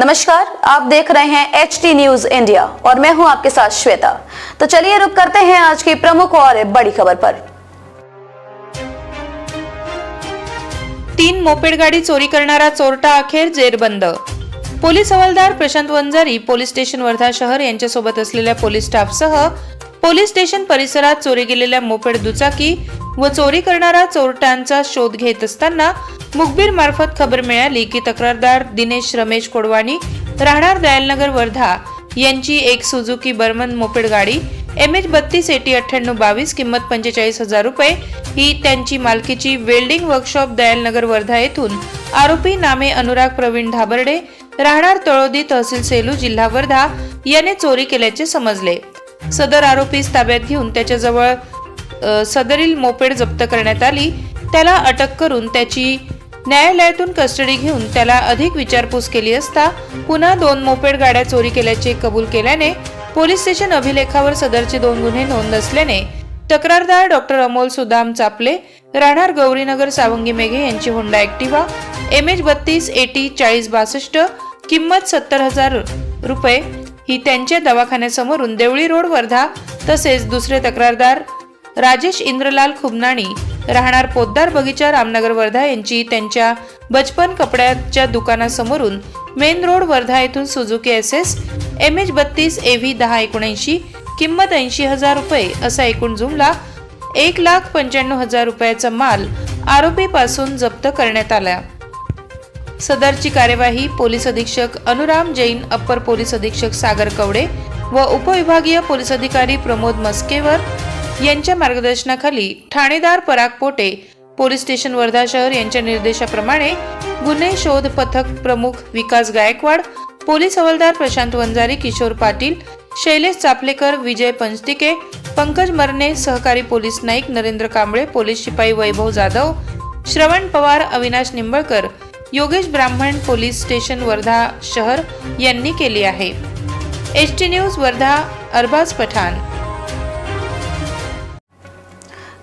नमस्कार आप देख रहे हैं एच टी न्यूज इंडिया और मैं हूं आपके साथ श्वेता। तो चलिए रुक करते हैं आज की प्रमुख और बड़ी खबर पर। तीन मोपेड गाडी चोरी करणारा चोरटा अखेर जेरबंद पोलीस हवालदार प्रशांत वंजारी पोलीस स्टेशन वर्धा शहर यांच्यासोबत असलेल्या पोलीस स्टाफसह पोलीस स्टेशन परिसरात चोरी गेलेल्या मोपेड दुचाकी व चोरी करणारा चोरट्यांचा शोध घेत असताना मुखबीर मार्फत खबर मिळाली की तक्रारदार दिनेश रमेश कोडवाणी राहणार दयालनगर वर्धा यांची एक सुझुकी बर्मन मोपेड गाडी एम एच बत्तीस एटी अठ्ठ्याण्णव बावीस किंमत पंचेचाळीस हजार रुपये ही त्यांची मालकीची वेल्डिंग वर्कशॉप दयालनगर वर्धा येथून आरोपी नामे अनुराग प्रवीण धाबर्डे राहणार तळोदी तहसील सेलू जिल्हा वर्धा याने चोरी केल्याचे समजले. सदर आरोपीस ताब्यात घेऊन त्याच्याजवळ सदरील मोपेड जप्त करण्यात आली. त्याला अटक करून त्याची न्यायालयातून कस्टडी घेऊन त्याला अधिक विचारपूस केली असता पुन्हा दोन मोपेड गाड्या चोरी केल्याचे कबूल केल्याने पोलीस स्टेशन अभिलेखावर सदरचे दोन गुन्हे नोंद असल्याने तक्रारदार डॉक्टर अमोल सुदाम चापले राहणार गौरीनगर सावंगी मेघे यांची होंडा ऍक्टिव्हा एम एच बत्तीस एटी चाळीस बासष्ट किंमत सत्तर हजार रुपये. ही त्यांच्या दवाखान्यासमोरून देवळी रोड वर्धा तसेच दुसरे तक्रारदार राजेश इंद्रलाल खुबनाणी राहणार पोद्दार बगीचा रामनगर वर्धा यांची त्यांच्या बचपन कपड्याच्या दुकानासमोरून मेन रोड वर्धा येथून Suzuki S S M H बत्तीस ए व्ही दहा एकोणऐंशी किंमत ऐंशी हजार रुपये असा एकूण जुमला एक लाख पंच्याण्णव हजार रुपयाचा माल आरोपीपासून जप्त करण्यात आला. सदरची कार्यवाही पोलीस अधीक्षक अनुराम जैन अप्पर पोलीस अधीक्षक सागर कवडे व उपविभागीय पोलीस अधिकारी प्रमोद मस्केवर यांच्या मार्गदर्शनाखाली ठाणेदार पराग पोटे पोलीस स्टेशन वर्धा शहर यांच्या निर्देशाप्रमाणे गुन्हे शोध पथक प्रमुख विकास गायकवाड पोलीस हवालदार प्रशांत वंजारी किशोर पाटील शैलेश चापलेकर विजय पंचतिके पंकज मरणे सहकारी पोलीस नाईक नरेंद्र कांबळे पोलीस शिपाई वैभव जाधव श्रवण पवार अविनाश निंबळकर योगेश ब्राह्मण पोलीस स्टेशन वर्धा शहर यांनी केली आहे. H T news Wardha Arbaz Pathan.